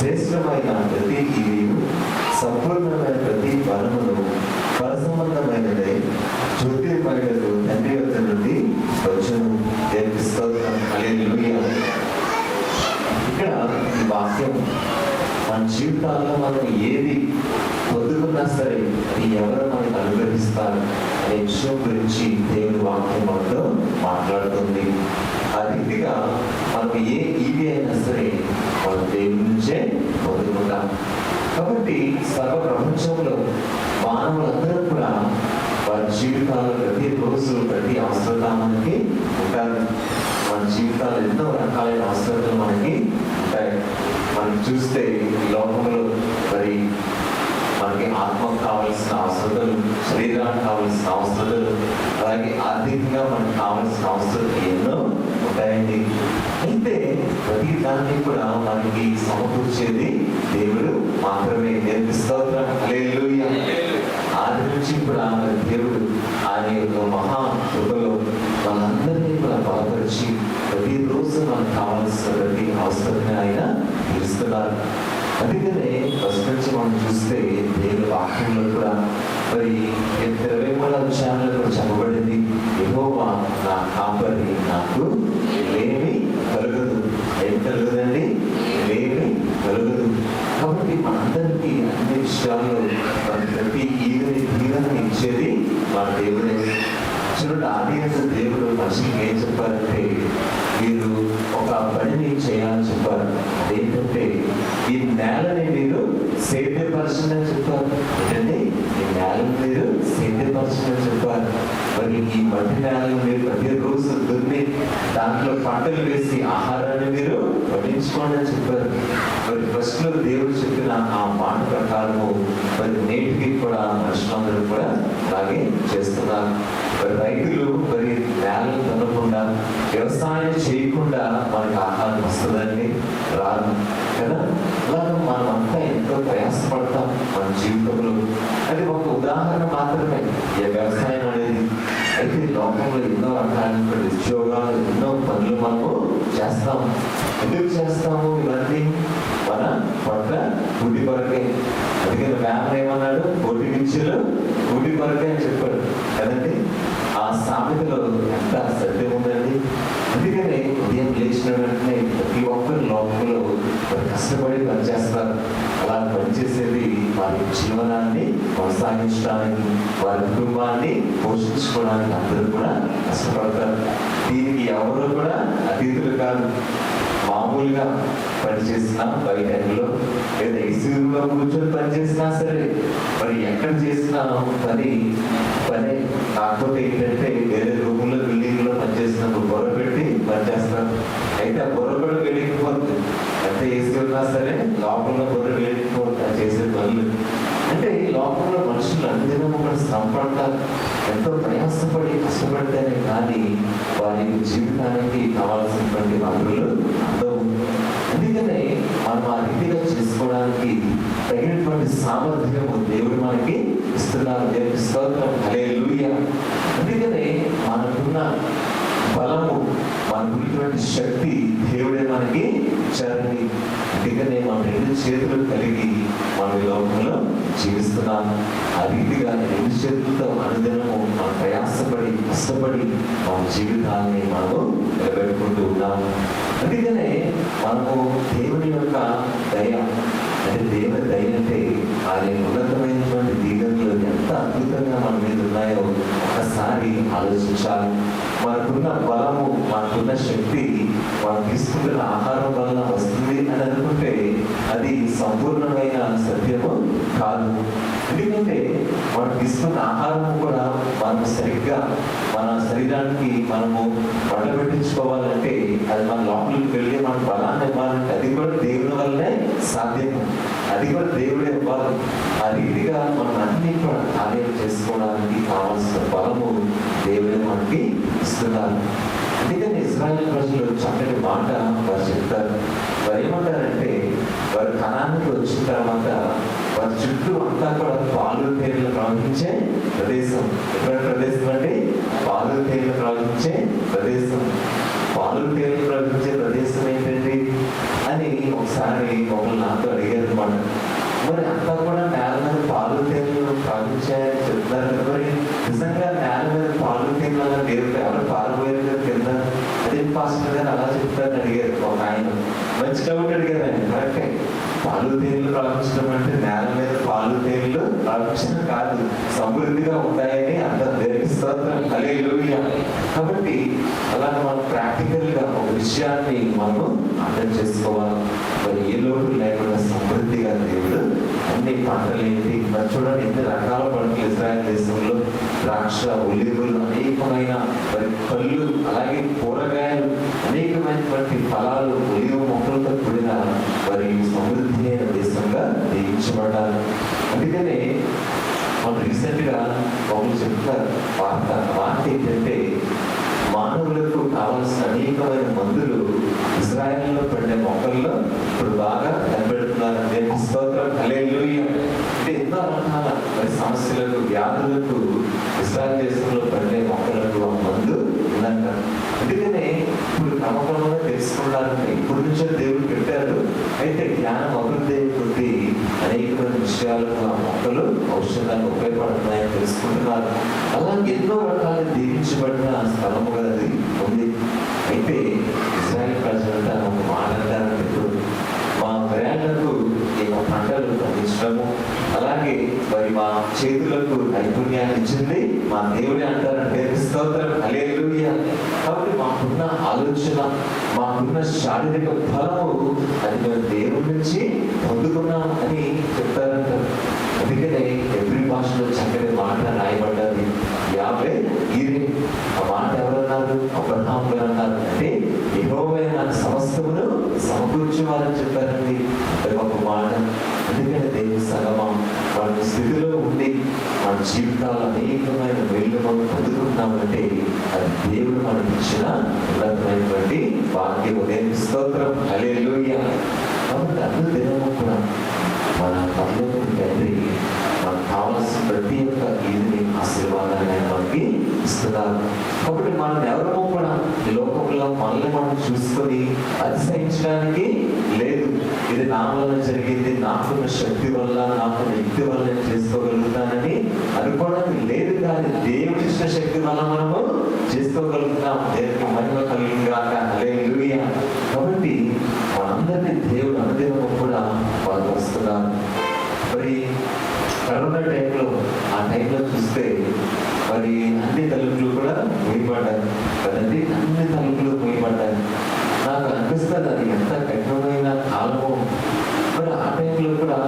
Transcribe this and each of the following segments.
శ్రేష్టమైన ప్రతి ఇవియు సంపూర్ణమైన ప్రతి బలమును పరసంబంధమైనదై జ్యోతిర్మయుడు తండ్రి వద్ద నుండి వచ్చును. ఇక్కడ ఈ వాక్యం మన జీవితాల్లో మనం ఏది పొందుకున్నా సరే అది ఎవరు మనకు అనుగ్రహిస్తారు అనే విషయం గురించి దేవుని వాక్యం మనతో మాట్లాడుతుంది. ఆ రీతిగా మనకు ఏ ఈవి అయినా సరే పొందుకుంటాం కాబట్టి సర్వ ప్రపంచంలో మానవులందరూ కూడా వారి జీవితాల్లో ప్రతి రోజు ప్రతి అవసరత మనకి ఉంటారు. మన జీవితాలు ఎన్నో రకాలైన అవసరతలు మనకి ఉంటాయి. మనం చూస్తే లోకంలో మరి మనకి ఆత్మకు కావలసిన అవసరతలు శరీరానికి కావలసిన అవసరతలు అలాగే ఆర్థికంగా మనకు కావలసిన అవసరతలు ఎన్నో ఉంటాయండి. ప్రతి దాన్ని కూడా మనకి సమకూర్చేది దేవుడు మాత్రమే. దేవుని స్తోత్రం. ఆది నుంచి కూడా మన దేవుడు ఆయన యొక్క మహా కృపలో మనందరినీ కూడా బలపరిచి ప్రతిరోజు మనకు కావాల్సిన ప్రతి అవసరమే ఆయన తీరుస్తున్నారు. అందుకనే ఫస్ట్ నుంచి మనం చూస్తే దేవుని వాక్యంలో కూడా మరి ఇరవై మూడు అధ్యాయంలో కూడా చెప్పబడింది యెహోవా నా కాపరి నాకు లేమి కలుగదు ఏం కలుగుదండి లేమి కలుగదు కాబట్టి మనందరికీ అన్ని విషయాల్లో మన ప్రతి ఈదని తీరని ఇచ్చేది మన దేవుడే చూడండి ఆదియంత దేవుడు మనిషికి ఏం చెప్పారంటే మీరు ఒక పనిని చేయాలని చెప్పారు అదేంటంటే ఈ నేలని మీరు సేద్యపరచండి అని చెప్పారు ఏంటంటే ఈ నేలను మీరు సేద్యపరచండి అని చెప్పారు మరి ఈ మట్టి నేలను మీరు ప్రతిరోజు దున్ని దాంట్లో వేసి ఆహారాన్ని మీరు వడ్డించుకోండి అని చెప్పారు. మరి ఫస్ట్లో దేవుడు చెప్పిన ఆ మాట ప్రకారము మరి నేటికి కూడా మనుషులందరూ కూడా అలాగే చేస్తున్నారు మరి రైతులు మరి నేలను తనకుండా వ్యవసాయం చేయకుండా మనకి ఆహారం వస్తుందండి. రాదు కదా? అలాగే మనం అంతా ఎంతో ప్రయాసపడతాం మన జీవితంలో. అది ఒక ఉదాహరణ మాత్రమే. ఈ వ్యవసాయం అనేది అయితే లోకంలో ఎన్నో రకాలైన ఉద్యోగాలు ఎన్నో పనులు మనము చేస్తాము ఎందుకు చేస్తాము ఇవన్నీ మన పట్ల గుడి కొరకే అందుకని వేమన ఏమన్నాడు కోటి నిమిషాలు గుడి కొరకే అని చెప్పాడు కదండి ఆ సామెతలో ఎంత సత్యం ఉందండి అందుకనే ఉదయం లేచిన వెంటనే ప్రతి ఒక్కరు లోకంలో కష్టపడి పనిచేస్తారు అలా పనిచేసేది వారి జీవనాన్ని కొనసాగించడానికి వారి కుటుంబాన్ని పోషించుకోవడానికి అందరూ కూడా కష్టపడతారు. దీనికి ఎవరు కూడా అతిథులు కాదు. మామూలుగా పనిచేసినా బయటలో లేదా ఇసుగులో కూర్చొని పనిచేసినా సరే మరి ఎక్కడ చేసినా పని పని. కాకపోతే ఏంటంటే వేరే రూముల్లో బిల్డింగ్లో పనిచేసినప్పుడు బొర పెట్టి పనిచేస్తున్నారు అయితే ఆ బొర కూడా వెళ్ళిపోతుంది ఎంత ఏసీ సరే లోపల బొర వెళ్ళి చేసే అంటే ఈ లోకంలో మనుషులు అనుదినం ఒక శ్రమ ఎంతో ప్రయాసపడి కష్టపడితేనే కానీ వారి జీవితానికి కావాల్సినటువంటి వనరులు అందవు అందుకనే మనం ఆ రీతిగా చేసుకోవడానికి తగినటువంటి సామర్థ్యము దేవుడు మనకి ఇస్తున్నారు. దేవుడి స్తోత్రం. హలే అందుకనే మనకున్న బలము మనకున్నటువంటి శక్తి దేవుడే మనకి చరణి అందుకనే మన రెండు చేతులు కలిగి మన ఈ లోకంలో జీవిస్తున్నాం ఆ రీతిగా రెండు అనుదినము మనం ప్రయాసపడి కష్టపడి మన జీవితాన్ని మనము నిలబెట్టుకుంటూ ఉన్నాము. అందుకనే మనము దేవుని యొక్క దయ అంటే దేవుని దయ అంటే ఆయన ఉన్నతమైనటువంటి దీవెనలు ఎంత అద్భుతంగా మన మీద ఉన్నాయో ఒకసారి ఆలోచించాలి. మనకున్న బలము మనకున్న శక్తి మనం తీసుకుంటున్న ఆహారం వలన వస్తుంది అని అనుకుంటున్నాం సంపూర్ణమైన సత్యము కాదు. ఎందుకంటే మనం తీసుకున్న ఆహారము కూడా మనం సరిగ్గా మన శరీరానికి మనము పండబెట్టించుకోవాలంటే అది మన లోపలికి వెళ్ళి మన బలాన్ని ఇవ్వాలంటే అది కూడా దేవుని వల్లనే సాధ్యం అది కూడా దేవుడే ఇవ్వాలి. ఆ రీతిగా మనం అన్ని కూడా కార్యాలు చేసుకోవడానికి కావాల్సిన బలము దేవుడే మనకి ఇస్తున్నారు. అందుకని ఇస్రాయల్ ప్రజలు చక్కటి మాట వారు చెప్తారు. వారు వారి కణానికి వచ్చిన తర్వాత వారి చుట్టూ అంతా కూడా పాలు పేర్లు ప్రవహించే ప్రదేశం. ఎటువంటి ప్రదేశం అంటే పాలు పేర్లు ప్రవహించే ప్రదేశం. పాలు పేర్లు ప్రవహించే ప్రదేశం ఏంటండి? అని ఒకసారి మమ్మల్ని నాతో అడిగారు అనమాట మరి అంతా కూడా నేల మీద పాలు పేర్లు ప్రవహించాయని చెప్తారు మరి. నిజంగా నేల మీద పాలు పేర్లు అలా దేవుడు ఎవరు పారిపోయారు కింద అదే పాస్టర్ గారు అలా చెప్తారని అడిగారు ఒక ఆయన. మంచి కాబట్టి అడిగారు ఆయన. కరెక్టే. పాలు తేనెలు ప్రాపించడం అంటే నేల మీద పాలు తేనెలు ప్రాపించడం కాదు సమృద్ధిగా ఉంటాయని అంత దేవుని స్తోత్రం కాబట్టి అలా మనం ప్రాక్టికల్గా ఒక విషయాన్ని మనం అర్థం చేసుకోవాలి. మరి ఏ లోటు లేకుండా సమృద్ధిగా దేవుడు అన్ని పంటలు ఏంటి? మరి చూడండి ఎన్ని రకాల పంటలు ఇస్రాయల్ దేశంలో ద్రాక్ష ఒలివులు అనేకమైన మరి పళ్ళు అలాగే కూరగాయలు అనేకమైనటువంటి ఫలాలు ఒలివ మొక్కలతో కూడిన మరి సమృద్ధి అయిన దేశంగా దీవించబడాలి అందుకనే మనం రీసెంట్ గా చెప్తారు వార్త వార్త ఏంటంటే మానవులకు కావాల్సిన అనేకమైన మందులు ఇజ్రాయెల్లో పడే మొక్కల్లో ఇప్పుడు బాగా కనబెడుతున్నారు. నేను స్తోత్రం. హల్లెలూయా. అంటే ఎన్నో రకాల మరి సమస్యలకు వ్యాధులకు ఇజ్రాయెల్ దేశంలో పడే మొక్కలకు ఆ మందు ఉందంట అందుకనే ఇప్పుడు క్రమక్రమంగా తెలుసుకున్నారంటే ఇప్పుడు నుంచే దేవుడు పెట్టారు అయితే జ్ఞానం అభివృద్ధి అనేకమైన విషయాలు ఆ మొక్కలు ఔషధాలు ఉపయోగపడుతున్నాయని తెలుసుకుంటున్నారు. అలా ఎన్నో రకాలు దీవించబడిన స్థలముగా అది ఉంది. అయితే ఇజ్రాయల్ ప్రజలంతా ఒక మాట ఇప్పుడు మా ప్రయాణకు ఈ పంటలు పండించడము అలాగే మరి మా చేతులకు నైపుణ్యాన్ని ఇచ్చింది మా దేవుడే అంటారంటే స్తోత్రం. అలేదు కాబట్టి మాకున్న ఆలోచన మాకున్న శారీరక ఫలము అది మేము దేవుడి నుంచి పొందుకున్నాం అని చెప్తారంట అందుకనే ఎవ్రీ భాషలో చక్కని మాట రాయబడ్డది యాభై ఈరే ఆ మాట ఎవరన్నారు? అబ్రహాం గారు అన్నారు అంటే యెహోవా నాకు సమస్తమును సమకూర్చేవారని చెప్పారండి. అది ఒక మాట. అందుకని దేవుని సగమం మన స్థితిలో ఉండి మన జీవితాలు అనేకమైన వేళ్ళు మనం పొందుకుంటున్నామంటే అది దేవుడు మనకి ఇచ్చిన ఉన్నతమైనటువంటి భాగ్యం ఉదయం స్తోత్రం. హల్లెలూయా. కాబట్టి అన్ని మన పరలోకపు తండ్రి మనకు కావలసిన ప్రతి ఒక్క ఈదిని ఆశీర్వాదాన్ని ఆయన మనకి ఇస్తున్నారు. కాబట్టి మనం ఎవరమో కూడా ఈ లోకంలో మనల్ని మనం చూసుకొని అతిశయించడానికి లేదు ఇది నా వల్ల జరిగింది నాకున్న శక్తి వల్ల నాకున్న యుక్తి వల్ల నేను చేసుకోగలుగుతానని అనుకోవడం లేదు కానీ దేవుడి ఇచ్చిన శక్తి వల్ల మనము చేసుకోగలుగుతాం దేవునికి మహిమ కలిగిగాక చూస్తే మరి అన్ని తలుపులు కూడా మూయబడ్డాయి కదండి? అన్ని తలుపులు మూయబడ్డాయి నాకు అనిపిస్తుంది అది ఎంత కఠినమైన కాలము మరి ఆ టైంలో కూడా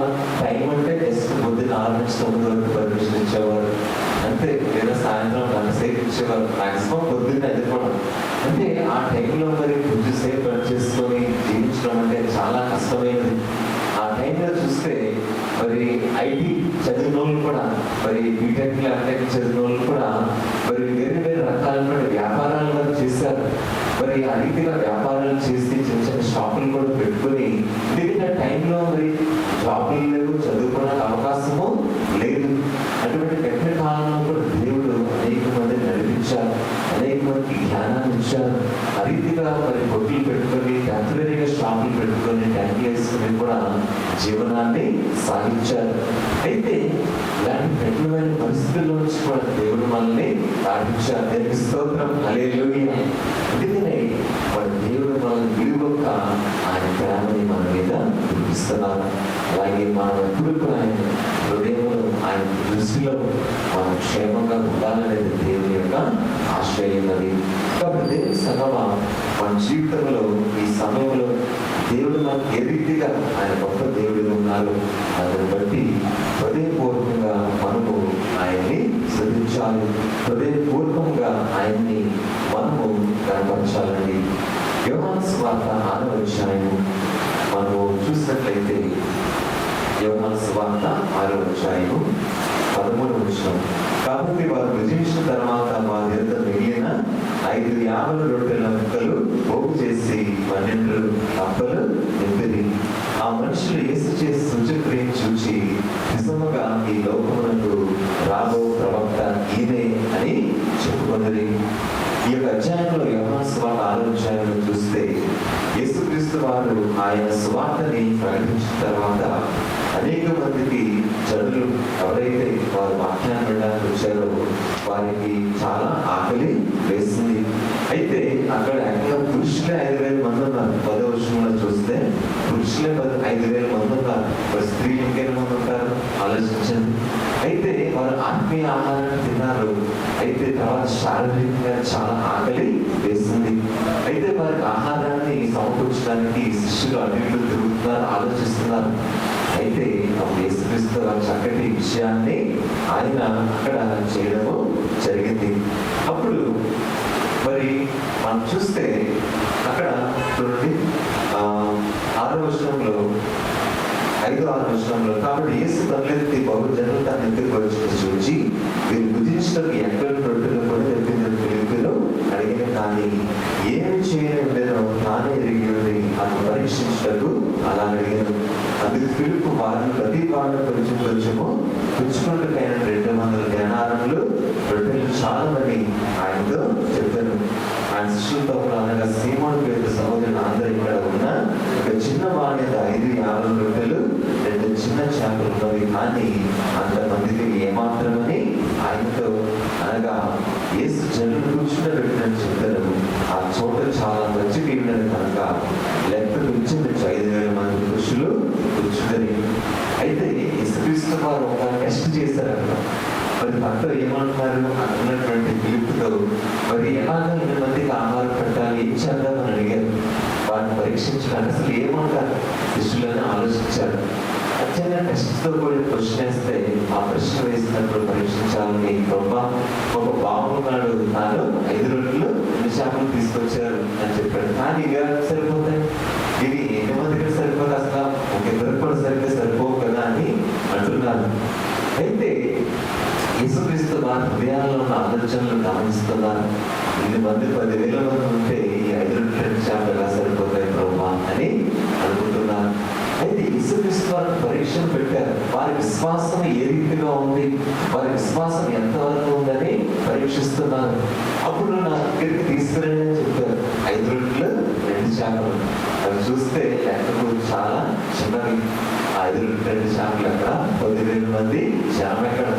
టైం అంటే జస్ట్ పొద్దున్న ఆరు నుంచి తొమ్మిది వరకు పర్మిషన్ ఇచ్చేవారు. అంతే లేదా సాయంత్రం గంట సేపు ఇచ్చేవారు. మాక్సిమం పొద్దున్న ఎదుర్కోవడం అంటే ఆ టైంలో మరి కొద్దిసేపు పని చేసుకొని జీవించడం అంటే చాలా కష్టమైనది. ఆ టైంలో చూస్తే మరి ఐటీ చదివిన వాళ్ళు కూడా మరి బీటెక్ ల్యాప్టాప్ చదివిన వాళ్ళు కూడా మరి వేరే వేరే రకాలైన వ్యాపారాలు కూడా చేశారు. మరి ఆ రీతిగా వ్యాపారాలు చేసి చిన్న చిన్న షాపులు కూడా పెట్టుకొని తిరిగిన టైంలో మరి జాబులు లేవు చదువుకోవడానికి అవకాశము లేదు. అటువంటి కఠిన కాలంలో కూడా దేవుడు అనేక మంది నడిపించారు అనేక మందికి జ్ఞానాన్ని ఇచ్చారు. ఆ రీతిగా మరి బొట్లు పెట్టుకొని టెంపరీగా షాపులు పెట్టుకొని ట్యాంకులు వేసుకుని కూడా జీవనాన్ని సాగించారు అయితే ఇలాంటి కఠినమైన పరిస్థితుల్లో నుంచి కూడా దేవుడు మనల్ని ప్రార్థించారు దేవునికి స్తోత్రం హల్లెలూయా. అందుకనే మన దేవుడు మనం విలువక ఆయన ప్రేమని మన మీద చూపిస్తున్నారు అలాగే మనం ఎప్పుడు ఆయన హృదయంలో ఆయన దృష్టిలో మనం క్షేమంగా ఉండాలనేది దేవుని యొక్క ఆశ్రయం అది. కాబట్టి దేవుని సంగమ మన జీవితంలో ఈ సమయంలో దేవుడు మనకు ఏ రీతిగా ఆయన గొప్ప దేవుడిగా ఉన్నారు? దాన్ని బట్టి హృదయపూర్వకంగా మనము ఆయన్ని శ్రద్ధించాలి. హృదయ కనపరచాలండి యోహాను స్వార్థ ఆరవ అధ్యాయము మనము చూసినట్లయితే యోహాను స్వార్థ ఆరవ అధ్యాయము పదమూడు వచ్చిన కాబట్టి వారు విజయించిన తర్వాత వారి యొక్క మిగిలిన ఐదు యాభై రొట్టెల ముక్కలు పోగు చేసి పన్నెండు అప్పలు నింపిరి ఆ మనుషులు ఏసు చేసి సూచక్రియం చూచి నిజముగా ఈ లోకమునకు రాబో ప్రవక్త ఈయనే అని చెప్పుకొన్నది ఈ యొక్క అధ్యాయంలో యోహాను స్వార్థ ఆరో అధ్యాయంలో చూస్తే యేసుక్రీస్తు వారు ఆయన స్వార్థని ప్రకటించిన తర్వాత అనేక మందికి జనులు ఎవరైతే వారు వాక్యాన్ని వినడానికి వచ్చారో వారికి చాలా ఆకలి వేసింది. అయితే అక్కడ ఏకంగా పురుషులే ఐదు వేల మంది ఉన్నారు. పదో వర్షంలో చూస్తే పురుషులే పది ఐదు వేల మంది ఉన్నారు. మరి స్త్రీలు ఇంకెన్ని మంది ఉంటారు? ఆలోచించండి. అయితే వారు ఆత్మీయ ఆహారాన్ని తిన్నారు. అయితే తర్వాత శారీరకంగా చాలా ఆకలి వేస్తుంది సమకూర్చడానికి శిష్యులు అటు ఇటు తిరుగుతున్నారు ఆలోచిస్తున్నారు. అయితే అప్పుడు యేసుక్రీస్తు చక్కటి విషయాన్ని ఆయన అక్కడ చేయడము జరిగింది. అప్పుడు మరి మనం చూస్తే అక్కడ చూడండి ఆరో వర్షంలో ఐదో ఆరు వర్షంలో కాబట్టి యేసు తల్లి బహుజనులు తన ఎత్తుకు వచ్చి చూచి వీరు భుజించడానికి ఎక్కడ రొట్టెలు కూడా తెప్పింది పిలుపులో అడిగిన కానీ ఏం చేయడం అది అని పరీక్షించటకు అలా అడిగాను అందుకు పిలుపు వారిని ప్రతి వారిని కొంచెం కొంచెము పుచ్చుకుంటుకైన రెండు వందల జ్ఞానారంలో రొట్టెలు చాలమని ఆయనతో చెప్పారు. ఆయన శిష్యులతో అనగా సీమోన్ పేరు సహోదరులు అందరూ ఇక్కడ ఉన్న ఒక చిన్న వాడి ఐదు యాభై రొట్టెలు రెండు చిన్న చేపలు ఉన్నవి. కానీ అంతమందికి ఏమాత్రమని ఆయనతో అనగా యేసు జనులు పెట్టినని చెప్పారు. ఆ చోట చాలా మంచి ఉన్నది కనుక లెక్క ఐదు వేల మంది పురుషులు కూర్చుండని అయితే యేసుక్రీస్తు వారు ఒక టెస్ట్ చేశారట. మరి భక్తులు ఏమంటున్నారు అన్నటువంటి పిలుపుతో మరి ఎలాగ ఇన్ని మందికి ఆహారం పెట్టాలి ఏం చేద్దామని అడిగారు. వారిని పరీక్షించడానికి అసలు ఏమంటారు? శిష్యులని ఆలోచించారు. అత్యంత టెస్ట్తో కూడిన ప్రశ్న వేస్తే ఆ ప్రశ్న వేసినప్పుడు పరీక్షించాలని గొప్ప ఒక బాగున్నాడు తాను ఐదు రోజులు ఎన్ని తీసుకొచ్చారు అని చెప్పాడు. కానీ ఇక సరిపోతాయి ఇది ఎన్ని మందికి సరిపోదు అసలు ఒక ఇద్దరు కూడా సరిగ్గా సరిపోవు కదా అని అంటున్నారు అయితే యేసుక్రీస్తు హృదయాల్లో ఉన్న ఆలోచనలు గమనిస్తున్నారు. ఇన్ని మంది పదివేల మంది ఉంటే ఈ ఐదు రెండు చేపలు ఎలా సరిపోతాయి ప్రభా అని అనుకుంటున్నారు. అయితే యేసుక్రీస్తు వారిని పరీక్షలు పెట్టారు. వారి విశ్వాసం ఏ రీతిగా ఉంది? వారి విశ్వాసం ఎంతవరకు ఉందని పరీక్షిస్తున్నారు. అప్పుడు నా దగ్గరికి తీసుకురండి అని చెప్పారు. ఐదు రొట్టెలు రెండు చేపలు అవి చూస్తే లెక్కకు చాలా చిన్నవి. ఐదు రెండు చేపలు ఎక్కడ పదివేల మంది జనం ఎక్కడ?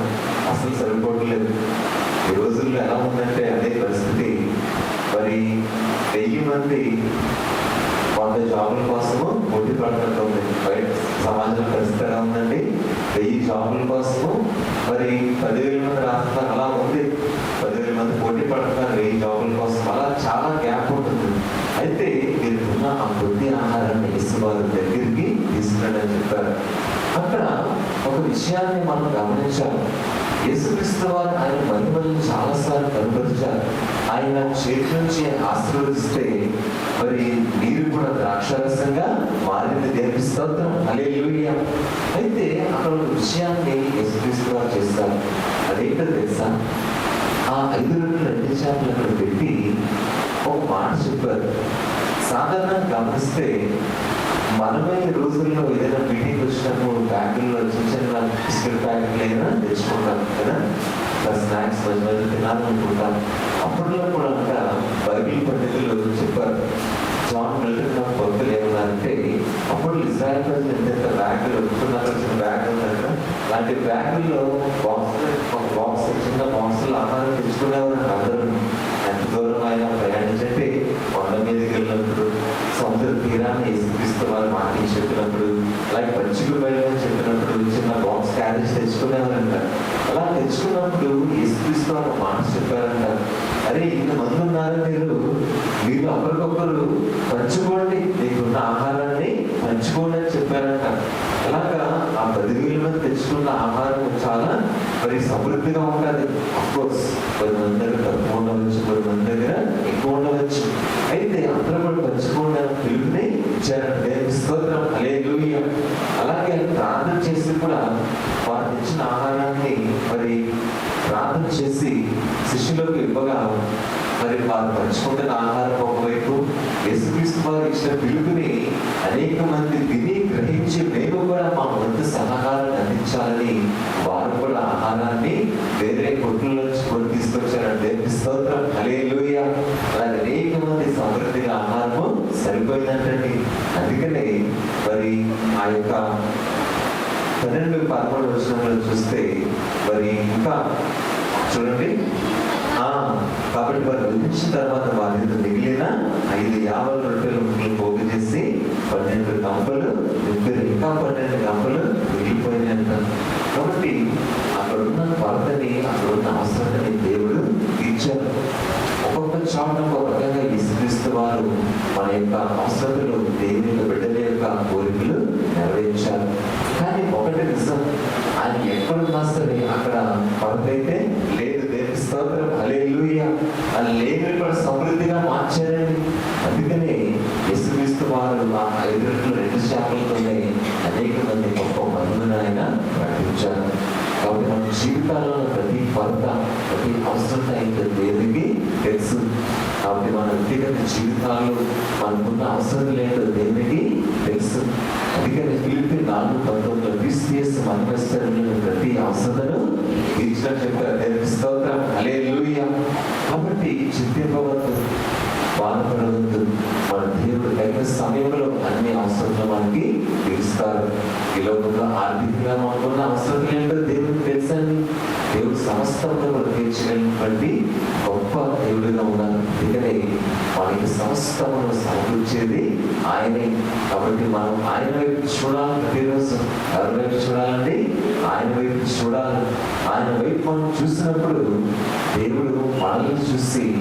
అసలు సరిపోవట్లేదు ఈ రోజుల్లో ఎలా ఉందంటే అదే పరిస్థితి. మరి వెయ్యి మంది వంద జాబుల కోసము పోటీ పడుతుంది బయట సమాజం పరిస్థితి ఎలా ఉందండి? వెయ్యి జాబుల కోసము మరి పదివేల మంది రాస్తున్నారు. అలా ఉంది. పదివేల మంది పోటీ పడుతున్నారు. వెయ్యి జాబుల కోసం. అలా చాలా గ్యాప్ ఉంటుంది. అయితే మీరు ఉన్న ఆ కొద్ది ఆహారాన్ని ఇస్తున్నారు. దగ్గరికి తీసుకురండి అని చెప్పారు. అక్కడ ఒక విషయాన్ని మనం గమనించాలి. యేసుక్రీస్తు వారు ఆయన మహిమలను చాలాసార్లు కనబరిచారు ఆయన చేతి నుంచి ఆశీర్వదిస్తే మరి మీరు కూడా ద్రాక్షరసంగా మారింది దేనికి స్తోత్రం. హల్లెలూయా. అయితే అక్కడ ఒక విషయాన్ని యేసుక్రీస్తు వారు చేస్తారు. అదేంటో తెలుసా? ఆ ఐదు రెండు రెండు చేపలు అక్కడ పెట్టి ఒక మాట చెప్పారు. సాధారణంగా గమనిస్తే మనమే ఈ రోజుల్లో ఏదైనా మీటింగ్ వచ్చినప్పుడు బ్యాగుల్లో చిన్న చిన్న బిస్కెట్ ప్యాకెట్లు ఏదైనా తెచ్చుకుంటాం కదా? స్నాక్స్ మధ్య మధ్య తినాలనుకుంటాం అప్పట్లో కూడా అంట బైబిల్ పండితులు చెప్పారు జాన్ మిల్టన్ నాకు భక్తులు ఏమన్నారంటే అప్పుడు ఇజ్రాయల్ ప్రజలు ఎంత బ్యాగులు వస్తున్నారు చిన్న బ్యాగ్ ఉందంట అలాంటి బ్యాగుల్లో బాక్స్ బాక్స్ చిన్న బాక్సులు ఆహారం తెచ్చుకునేవారు అందరూ ఎంత దూరం అయినా ప్రయాణించండి కొండ మీదకి వెళ్ళినప్పుడు సముద్ర తీరాన్ని యేసుక్రీస్తు వారు చెప్పినప్పుడు అలాగే పచ్చిక బయలు చెప్పినప్పుడు చిన్న బాక్స్ క్యారేజ్ తెచ్చుకునేవారంట అలా తెచ్చుకున్నప్పుడు ఏసుక్రీస్తు ఒక మాట చెప్పారంట. అరే ఇంతమంది ఉన్నారు మీరు? మీరు ఒకరికొకరు పంచుకోండి. మీకున్న ఆహారాన్ని పంచుకోండి అని చెప్పారంట. అలాగా ఆ పదివేల మంది తెచ్చుకున్న ఆహారం చాలా మరి సమృద్ధిగా ఉంటుంది అఫ్కోర్స్ పది మంది దగ్గర తక్కువ ఉండవచ్చు. పది మంది దగ్గర ఎక్కువ ఉండవచ్చు. అయితే అందరూ కూడా పంచుకోండి అనే పిలుపుని ఇచ్చారంటే దేవుని స్తోత్రం హల్లెలూయా అలాగే ప్రార్థన చేసి కూడా వారు తెచ్చిన ఆహారాన్ని మరి ప్రార్థన చేసి శిష్యులకు ఇవ్వగా మరి వారు పంచుకుంటున్న ఆహారం ఒకవైపు యేసుక్రీస్తు వారు ఇచ్చిన పిలుపుని అనేక మంది తిని గ్రహించి మేము కూడా మా వంతు సహకారాన్ని అందించాలని వారు కూడా ఆహారాన్ని వేరే కొట్టుల నుంచి కొని తీసుకొచ్చారంటే దేవుని స్తోత్రం. హల్లెలూయా. అలాగే అనేక మంది సమృద్ధిగా ఆహారము సరిపోయిందంటండి. అందుకనే మరి ఆ యొక్క పన్నెండు పదమూడు వచ్చిన చూస్తే మరి ఇంకా చూడండి. కాబట్టి వారు విధించిన తర్వాత వారి మిగిలిన ఐదు యాభై రొట్టెలు పోగు చేసి పన్నెండు గంపలు ఇద్దరు ఇంకా పన్నెండు గంపలు మిగిలిపోయినాయంట. కాబట్టి అక్కడ ఉన్న కొరతని అక్కడ ఉన్న అవసరాన్ని దేవుడు తీర్చారు ఒక్కొక్క చోట ఒక రకంగా విసిరిస్తూ వారు మన యొక్క అవసరతలు దేవుని యొక్క బిడ్డల యొక్క కోరికలు నెరవేర్చారు. కానీ ఒకటి నిజం ఆయన ఎక్కడున్నా సరే అక్కడ కొరత అయితే లేదు దేవుని స్తోత్రం హల్లెలూయ ఆ లేని కూడా సమృద్ధిగా మార్చారండి అందుకనే యేసుక్రీస్తు వారు ఆ ఐదు రెండు శాఖలతోనే అనేక మంది గొప్ప మందులను ఆయన ప్రకటించారు. కాబట్టి మన జీవితాల్లో ప్రతి కొరత ప్రతి అవసరం అయితే దేవుడికి తెలుసు. కాబట్టి మన వ్యక్తిగత జీవితాలు మనకున్న అవసరం లేదో దేవుడికి తెలుసు. అందుకని పిలిపి నాలుగు పంతొమ్మిది క్రిస్టియస్ మనమేశ్వరులను ప్రతి అవసరతను తీర్చినట్టు చెప్పారు. స్తోత్రం. అలే కాబట్టి చింతింపవద్దు బాధపడవద్దు మన దేవుడు తగిన సమయంలో అన్ని అవసరంలో మనకి తీరుస్తారు. ఈ లోకంలో ఆర్థికంగా మనకున్న అవసరం ఏంటో దేవుడికి తెలుసండి. దేవుడు సమస్తంలో మనం గొప్ప దేవుడిగా ఉన్నారు అందుకనే మనకి సమస్తమును సమకూర్చేది ఆయనే. కాబట్టి మనం ఆయన వైపు చూడాలి ప్రతిరోజు. ఎవరి వైపు చూడాలండి? ఆయన వైపు చూడాలి. ఆయన వైపు మనం చూసినప్పుడు దేవుడు మనల్ని చూసి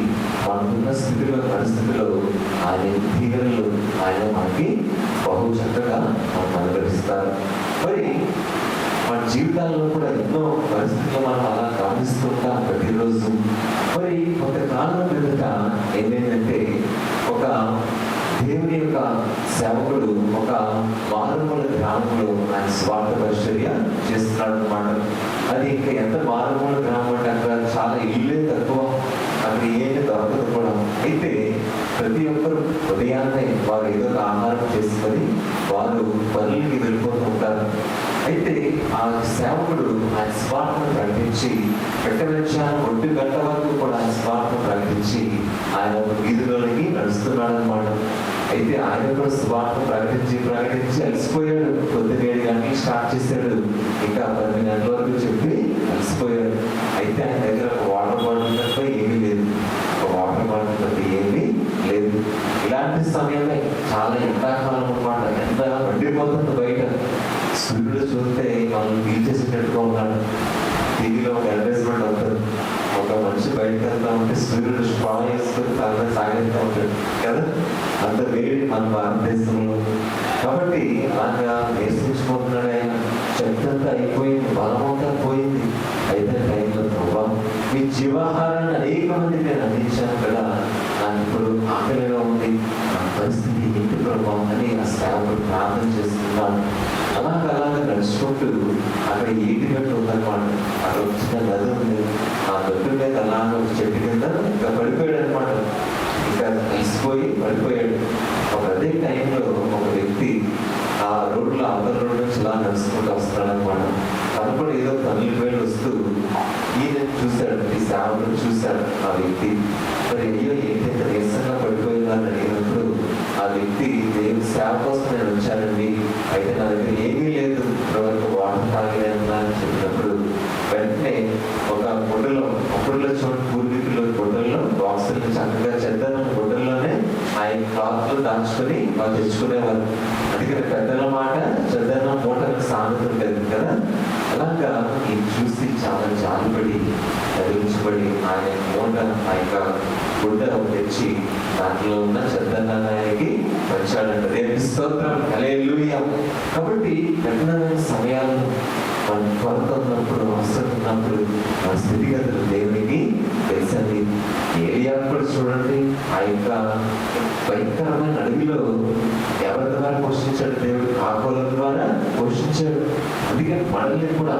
మనకున్న స్థితిలో పరిస్థితిలో ఆయన దీవెనలు ఆయన మనకి బహు చక్కగా మనకు అనుగ్రహిస్తారు. మరి జీవితాల్లో కూడా ఎన్నో పరిస్థితులు మనం అలా గమనిస్తుంటాం ప్రతిరోజు. మరి కొంతకాలం క్రిందట ఏమైందంటే ఒక దేవుని యొక్క సేవకుడు ఒక మారుమూల గ్రామంలో ఆయన స్వార్థ పరిచర్య చేస్తున్నాడు అనమాట అది ఇంకా ఎంత మారుమూల గ్రామం అంటే అక్కడ చాలా ఇల్లే తక్కువ అక్కడ ఏమి దొరకదు కూడా. అయితే ప్రతి ఒక్కరు ఉదయాన్నే వారు ఏదో ఒక ఆహారం చేసుకొని వారు పనులకి వెళ్ళిపోతూ ఉంటారు. అయితే ఆ సేవకుడు ఆయన స్వార్థను ప్రకటించి పెట్టవచ్చాను ఒంటి గంట వరకు కూడా ఆయన స్వార్థను ప్రకటించి ఆయన ఒక వీధిలోనికి నడుస్తున్నాడు అనమాట అయితే ఆయన కూడా స్వార్థ ప్రకటించి ప్రకటించి అలసిపోయాడు. పొద్దున్న ఏడు స్టార్ట్ చేశాడు. ఇంకా పది గంటల వరకు చెప్పి అలసిపోయాడు. అయితే ఆయన దగ్గర ఒక వాటర్ బాటిల్ తప్ప ఏమీ లేదు. ఒక వాటర్ బాటిల్ తప్ప ఏమీ లేదు. ఇలాంటి సమయమే చాలా ఎండాకాలం అనమాట ఎంత మండిపోతుంది. బయట సూర్యుడు చూస్తే మనం పీల్చేసేటట్టుగా ఉన్నాడు టీవీలో ఒక అడ్వర్టైజ్మెంట్ అవుతుంది ఒక మనిషి బయటకు వెళ్తా ఉంటే సూర్యుడు స్ట్రాంగ్ చేసుకుని తన సాగిస్తూ ఉంటాడు. కదా? అంత వేడి మన భారతదేశంలో. కాబట్టి అలాగా నేర్చుకుంటున్నాడు ఆయన. శక్తి అంతా అయిపోయింది. బలమంతా పోయింది. అయితే టైంలో ప్రభావ మీ జీవాహారాన్ని అనేక మంది నేను అందించాను కదా. నాకు ఇప్పుడు ఆకలిగా ఉంది. నా పరిస్థితి ఏంటి ప్రభావం అని ఆ సేవకుడు ప్రార్థన చేస్తున్నాను అలాగ నడుచుకుంటూ అక్కడ ఏటి గట్టు ఉందన్నమాట అక్కడ వచ్చిన చిన్న ఉంది. ఆ గట్టు మీద అలాగ ఒక చెట్టు కింద ఇంకా పడిపోయాడు అనమాట ఇంకా కలిసిపోయి పడిపోయాడు. ఒక అదే టైంలో ఒక వ్యక్తి ఆ రోడ్లో అందరి రోడ్డు నుంచి ఇలా నడుచుకుంటూ వస్తాడనమాట అనమాట కనపడి ఏదో పనులు వేలు వస్తూ ఈయన చూశాడు. ఈ సేవను చూశాడు ఆ వ్యక్తి. మరి అయ్యో ఏంటంటే నీరసంగా పడిపోయిందని అడిగినప్పుడు ఆ వ్యక్తి దేవుని సేవ కోసం నేను వచ్చానండి. అయితే నా దగ్గర ఏమి లేదు ఇప్పటివరకు వాటర్ తాగలేను అని చెప్పినప్పుడు వెంటనే ఒక గుడ్డలో అప్పుడులో చూడండి పూర్వీకులు గుడ్డల్లో బాక్సులు చక్కగా చెద్దన గుడ్డల్లోనే ఆయన క్లాత్లు దాచుకొని వాళ్ళు. తెచ్చుకునేవారు అందుకని పెద్దల మాట చెద్దన మూటలకు సామెత ఉంటుంది కదా? అలాగా ఇది చూసి చాలా జాలిపడి చదివించబడి ఆయన మూట ఆ యొక్క గుడ్డ తెచ్చి దాంట్లో ఉన్న చెద్దన్నాయకి వచ్చాడంట రేపు స్తోత్రం. హల్లెలూయా. కాబట్టి కఠినమైన సమయాలను మన కొరత ఉన్నప్పుడు అవసరం ఉన్నప్పుడు మన స్థితిగతులు దేవునికి తెలుసండి. ఏరియా కూడా చూడండి ఆ యొక్క భయంకరమైన అడవిలో ఎవరి ద్వారా పోషించాడు దేవుడు? కాకోల ద్వారా పోషించాడు. అందుకే మనల్ని కూడా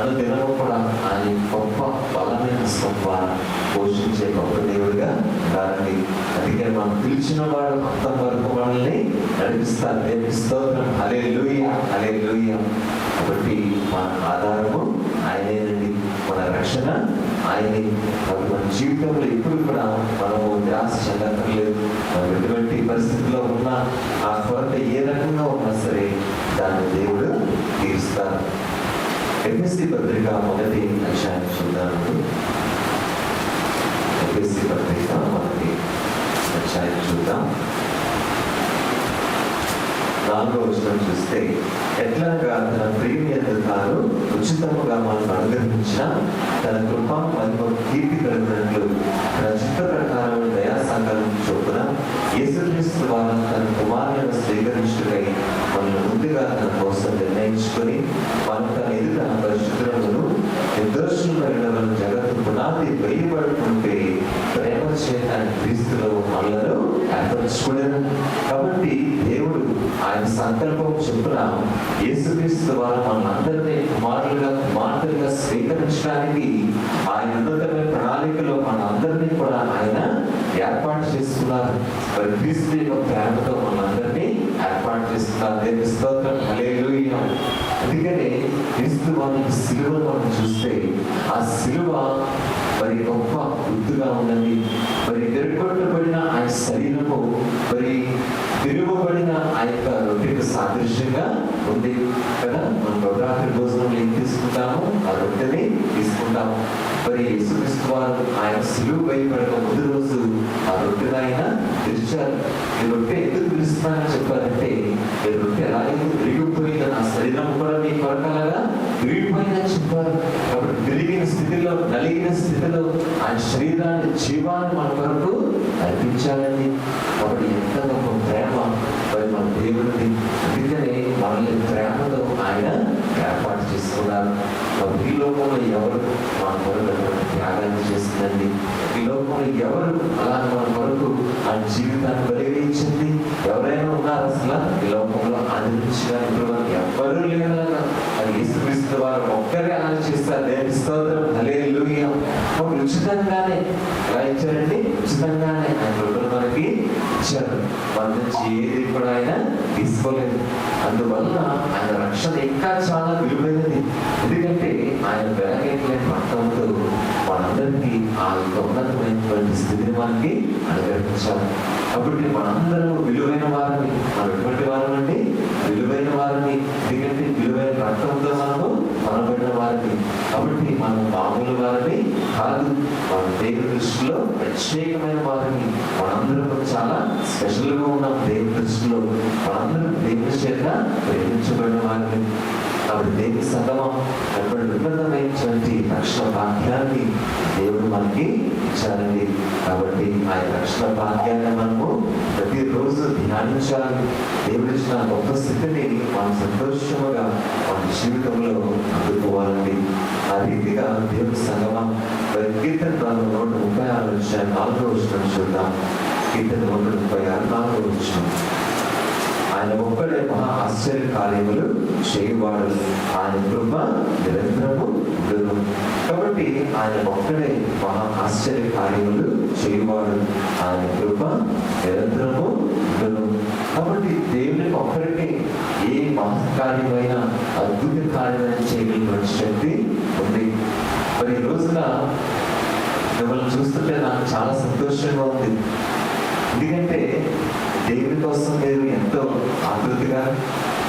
అనుదినము కూడా ఆయన గొప్ప బలమైన హస్తం ద్వారా పోషించే గొప్ప దేవుడిగా ఉండాలండి. అందుకే మనం పిలిచిన వాడు అంతం వరకు మనల్ని నడిపిస్తారు దేవుని అలే లూయ అలే లూయ కాబట్టి మన ఆధారము ఆయనేనండి. మన రక్షణ ఆయన్ని మన జీవితంలో ఎప్పుడు కూడా మనము నిరాశ చెందక్కర్లేదు. మనం ఎటువంటి పరిస్థితుల్లో ఉన్నా ఆ కొరత ఏ రకంగా ఉన్నా సరే దాన్ని దేవుడు తీరుస్తారు ఎపిఎస్సి పత్రిక మొదటి అధ్యాయం చూద్దాము ఎపిఎస్సి పత్రిక మొదటి అధ్యాయం చూద్దాం నాలుగో చూస్తే ఎట్లాగా తన ప్రీమియర్ తాను ఉచితముగా మనకు అనుగ్రహించిన తన కృపా మహిమ కీర్తి కలిగినట్లు తన చిత్త ప్రకారం దయా సంకల్పం చొప్పున యేసుక్రీస్తు వారు తన కుమారులను స్వీకరించుటకై మనల్ని ముందుగా తన కోసం నిర్ణయించుకొని మనం తన ఎదుట పరిశుద్ధులను నిర్దోషులైన జగత్తు పునాది వేయబడుతుంటే ప్రేమ చేత క్రీస్తులో మనలను కాబట్టి దేవుడు ఆయన సంకల్పం చొప్పున యేసుక్రీస్తు ద్వారా మనందరినీ కుమారులుగా కుమార్తెలుగా స్వీకరించడానికి ఆయన ఉన్నతమైన ప్రణాళికలో మనందరినీ కూడా ఆయన ఏర్పాటు చేసుకున్నారు. మరి క్రీస్తు యొక్క ప్రేమతో మనందరినీ ఏర్పాటు చేస్తున్నారు దేవుని స్తోత్రం. అందుకనే క్రీస్తు వారి సిలువను మనం చూస్తే ఆ సిలువ మరి గొప్ప గుర్తుగా ఉన్నది మరి విరగొట్టబడిన ఆయన శరీరము మరి విరువబడిన ఆ యొక్క రొట్టెకు సాదృశ్యంగా ఉంది కదా మనం నవరాత్రి భోజనంలో ఏం తీసుకుంటాము ఆ రొట్టెని తీసుకుంటాము మరి యేసుక్రీస్తు వారు ఆయన సిలువు వేయబడిన ముందు రోజు ఆ రొట్టెని ఆయన తెరిచారు. ఈ రొట్టె ఎందుకు పిలుస్తున్నానని చెప్పారంటే ఈ రొట్టె ఎలాగైతే విరిగిపోయింది నా శరీరం కూడా మీ కొరకలాగా విరిగిపోయిందని చెప్పారు. కాబట్టి విరిగిన స్థితిలో నలిగిన స్థితిలో ఆయన శరీరాన్ని జీవాన్ని మన కొరకు అర్పించాలని కాబట్టి ఎంత గొప్ప ప్రేమ మరి మన దేవుడిని అందుకనే మనల్ని ప్రేమతో ఆయన ఏర్పాటు చేసుకున్నారు. ఈ లోకంలో ఎవరు మన కొరకు అటువంటి త్యాగాన్ని చేస్తుందండి ఈ లోకంలో ఎవరు అలా మన కొరకు ఆ జీవితాన్ని వెలిగించింది ఎవరైనా ఉన్నారు అసలు? ఈ లోకంలో అందించడానికి ఇప్పుడు మనకి ఎవ్వరూ లేదనగా అది యేసుక్రీస్తు వారు ఒక్కరే అలా చేస్తారు దేని స్తోత్రం. భలే ఒక ఉచితంగానే ఎలా ఇచ్చారండి? ఉచితంగానే. ఆయన రొట్టెలు మనకి ఇచ్చారు. మన నుంచి ఏది కూడా ఆయన తీసుకోలేదు. అందువల్ల ఆయన రక్షణ ఇంకా చాలా విలువైనది. ఎందుకంటే ఆయన వెలగట్లేని రక్తంతో మనందరికీ ఆ యొక్క ఉన్నతమైనటువంటి స్థితిని మనకి అనుగ్రహించాలి కాబట్టి మనందరం విలువైన వారిని మనం ఎటువంటి వారం విలువైన వారిని ఎందుకంటే విలువైన రక్తంతో మనము మనబడిన వారిని కాబట్టి మనం మామూలు వారిని కాదు మన దేవుని దృష్టిలో ప్రత్యేకమైన వారిని మనందరం కూడా చాలా స్పెషల్గా ఉన్నాం దేవుని దృష్టిలో మనందరం దేవుని చేత ప్రేమించబడిన వారిని కాబట్టి దేవుని సంగమం. అటువంటి ఉన్నతమైనటువంటి రక్షణ భాగ్యాన్ని దేవుడు మనకి ఇచ్చారండి కాబట్టి ఆ రక్షణ భాగ్యాన్ని మనము ప్రతిరోజు ధ్యానించాలి. దేవుడు ఇచ్చిన గొప్ప స్థితిని మనం సంతోషముగా మన జీవితంలో అందుకోవాలండి. ఆ రీతిగా దేవుడి సంగమం కీర్తన గ్రంథం నూట ముప్పై ఆరు వచ్చిన నాలుగో వచ్చిన చూద్దాం. కీర్తన నూట ముప్పై ఆరు నాలుగో వచ్చినాం ఆయన ఒక్కడే మహా ఆశ్చర్య కార్యములు చేయవాడు. ఆయన కృప నిరంతరము ఉండును. కాబట్టి ఆయన ఒక్కడే మహా ఆశ్చర్య కార్యములు చేయవాడు. ఆయన కృప నిరంతరము ఉండును. కాబట్టి దేవుని ఒక్కడికే ఏ మహత్కార్యమైన అద్భుత కార్యమైన చేయగలిగిన శక్తి ఉంది. మరి ఈ రోజున మిమ్మల్ని చూస్తుంటే నాకు చాలా సంతోషంగా ఉంది. ఎందుకంటే దేవుని కోసం మీరు ఎంతో ఆకృతిగా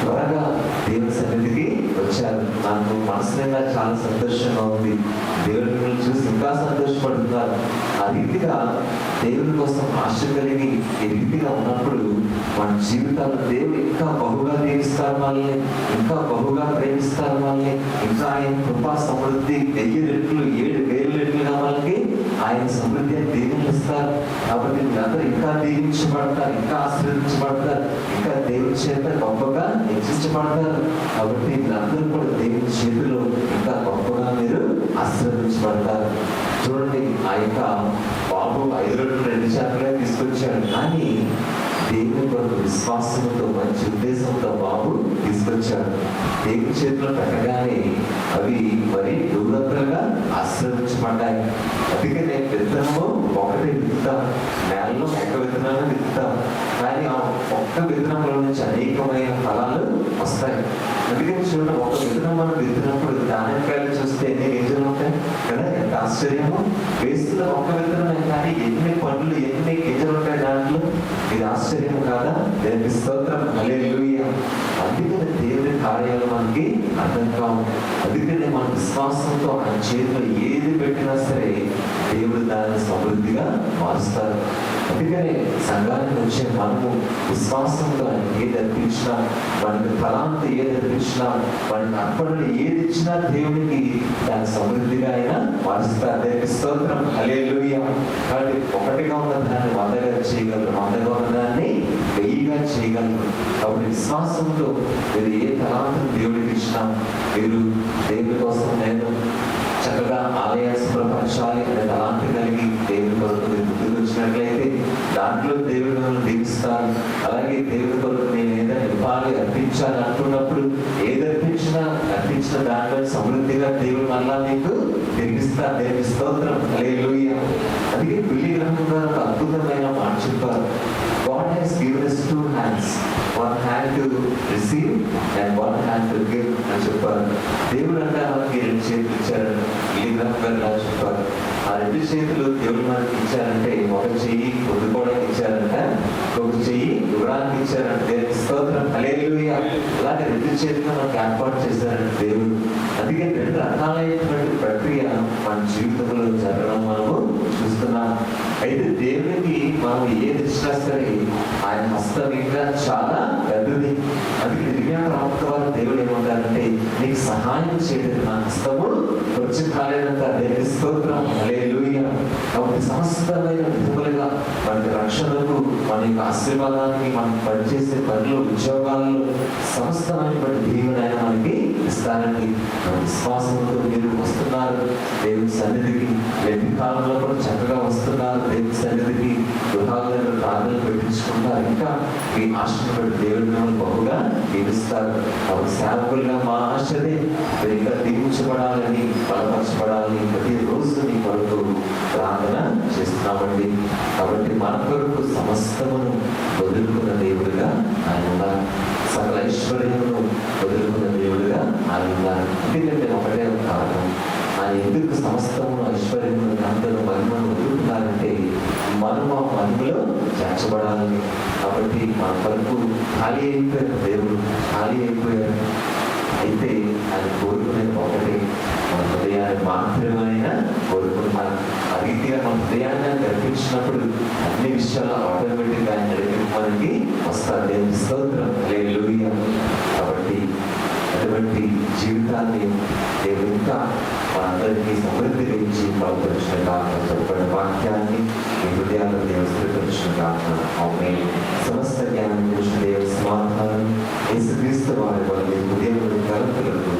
త్వరగా దేవుని సన్నిధికి వచ్చారు నాకు మనసు చాలా సంతోషంగా ఉంది. దేవుని మిమ్మల్ని చూసి ఇంకా సంతోషపడుతున్నారు. ఆ రీతిగా దేవుని కోసం ఆశ కలిగి ఈ రీతిగా ఉన్నప్పుడు మన జీవితాల్లో దేవుడు ఇంకా బహుగా దీవిస్తారు వాళ్ళని ఇంకా బహుగా ప్రేమిస్తారు వాళ్ళని ఇంకా ఆయన కృపా సమృద్ధి వెయ్యి రెట్లు ఏడు వేలు రెట్లుగా వాళ్ళకి ఆయన సమృద్ధి అని దీవిస్తారు కాబట్టి మీరందరూ ఇంకా దీవించబడతారు ఇంకా ఆశీర్వదించబడతారు ఇంకా దేవుని చేత గొప్పగా హెచ్చించబడతారు. కాబట్టి మీరందరూ కూడా దేవుని చేతిలో ఇంకా గొప్పగా మీరు ఆశీర్వదించబడతారు. చూడండి ఆ యొక్క బాబు ఐదు రెండు రెండు చేపలే తీసుకొచ్చాడు. కానీ కొరకు విశ్వాసంతో మంచి ఉద్దేశంతో బాబు తీసుకొచ్చాడు. దేవుని చేతిలో పెట్టగానే అవి మరి దూరంగా ఆశ్రయించబడ్డాయి. అందుకనే విత్తనము ఒకటి విత్తా నేలలో ఒక్క విత్తనాలు విత్తా. కానీ ఆ ఒక్క విత్తనంలో నుంచి అనేకమైన ఫలాలు వస్తాయి. అందుకని చూడండి ఒక విత్తనం మనం విత్తినప్పుడు దానికాయలు చూస్తే ఎన్ని గింజలు ఉంటాయి? కదా? ఎంత ఆశ్చర్యము? వేస్తున్న ఒక్క విత్తనమే కానీ ఎన్ని పండ్లు ఎన్ని గింజలు ఉంటాయి దాంట్లో? ఇది ఆశ్చర్యం కాదా? దేని స్తోత్రం. అలెలుయ్య అందుకని దేవుని కార్యాలు మనకి అర్థం కావు. అందుకనే మన విశ్వాసంతో ఆయన చేతిలో ఏది పెట్టినా సరే దేవుడు దాన్ని సమృద్ధిగా మారుస్తారు. అందుకనే సంఘానికి వచ్చే మనము విశ్వాసంగా ఏది అర్పించినా వాడిని తలాంతి ఏది అర్పించినా వాడిని అర్పణలు ఏది ఇచ్చినా దేవునికి దాన్ని సమృద్ధిగా ఆయన మారుస్తారు. దేవుని స్తోత్రం. హల్లెలూయా. కాబట్టి ఒకటిగా ఉన్న దాన్ని వందగా చేయగలరు. వందగా ఉన్న దాన్ని వెయ్యిగా చేయగలరు. కాబట్టి విశ్వాసంతో మీరు ఏ తలాంతం దేవుడికి ఇచ్చినా మీరు దేవుడి కోసం నేను చక్కగా ఆలయ శుభ్రపరచాలి అనే తలాంతి కలిగి దేవుని కొరకు మీరు ముందుకు వచ్చినట్లయితే దాంట్లో దేవుడు మనం దీవిస్తారు. అలాగే దేవుని కొరకు నేను ఏదైనా ఇవ్వాలి అర్పించాలి అనుకున్నప్పుడు ఏది అర్పించినా అర్పించిన దాంట్లో సమృద్ధిగా దేవుడు మళ్ళా మీకు తిరిగిస్తారు దేవుని స్తోత్రం. హల్లెలూయా. అందుకే పిల్లి గ్రహం ద్వారా One hand to receive and one hand to give అని చెప్పారు దేవుడు అంటే మనకి రెండు చేతులు ఇచ్చారు ఈ చెప్పారు ఆ రెండు చేతులు దేవుడు మనకి ఇచ్చారంటే ఒక చెయ్యి పొందుకోవడానికి ఇచ్చారంట ఒక చెయ్యి ఇవ్వడానికి ఇచ్చారంట దేవుని స్తోత్రం హల్లెలూయా అలాగే రెండు చేతులు మనకి ఏర్పాటు చేశారంటే దేవుడు అందుకే రెండు రకాలైనటువంటి ప్రక్రియ మన జీవితంలో జరగడం మనము చూస్తున్నాం అయితే దేవునికి మనం ఏది ఇచ్చినా సరే ఆయన హస్తం ఇంకా చాలా పెద్దది. అందుకే దివ్యా ప్రవక్త వారు దేవుడు ఏమంటారంటే నీకు సహాయం చేయడం నా హస్తము వచ్చి కాలేదంత దేవుని స్తోత్రం. కాబట్టి సమస్తమైన విధములుగా మనకి రక్షణకు మన యొక్క ఆశీర్వాదానికి మనం పనిచేసే పనులు ఉద్యోగాల్లో సమస్తమైనటువంటి దీవెన ఆయన మనకి ఇస్తారండి విశ్వాసంతో మీరు వస్తున్నారు. దేవుని సన్నిధికి ఎన్ని కాలంలో కూడా చక్కగా వస్తున్నారు. దేవుని సన్నిధికి గృహాలు ప్రార్థనలు పెట్టించుకుంటారు ఇంకా మీ ఆశను దేవుడి మిమ్మల్ని బహుగా దీవిస్తారు కాబట్టి సేవకులుగా మా ఆశదే మీరు ఇంకా దీవించబడాలని బలపరచబడాలని ప్రతి రోజు మీ కొరకు ప్రార్థన చేస్తున్నామండి. కాబట్టి మన కొరకు సమస్తమును వదులుకున్న దేవుడిగా ఆయన ఉన్నారు. సకల ఐశ్వర్యమును వదులుకున్న దేవుడుగా ఆయన ఉన్నారు. ఎందుకంటే ఒకటే కారణం. ఆయన ఎందుకు సమస్తమును ఐశ్వర్యమును అందరూ మహిమను వదులుకున్నారంటే మనము ఆ మహిమలో చేర్చబడాలని కాబట్టి మన తలుపు ఖాళీ అయిపోయారు దేవుడు ఖాళీ అయిపోయారు. అయితే ఆయన కోరుకునేది ఒకటి మన హృదయాన్ని మాత్రమైన కోరుకుంటున్నాను ఆ రీతిగా మన హృదయాన్ని ఆయన అన్ని విషయాలు ఆటోమేటిక్గా ఆయన నడిపి వస్తారు దేవుని స్తోత్రం. లేదు కాబట్టి అటువంటి జీవితాన్ని దేవుడు ఇంకా అందరికీ సమృద్ధి గురించి బలపరిచిన కాక తప్పని వాక్యాన్ని మీ హృదయాల్లో దేవ స్థిరపరిచిన కాక ఆమె సమస్త జ్ఞానం గురించి దేవ సమాధానం యేసుక్రీస్తు వారి వల్ల హృదయంలో కలపలకు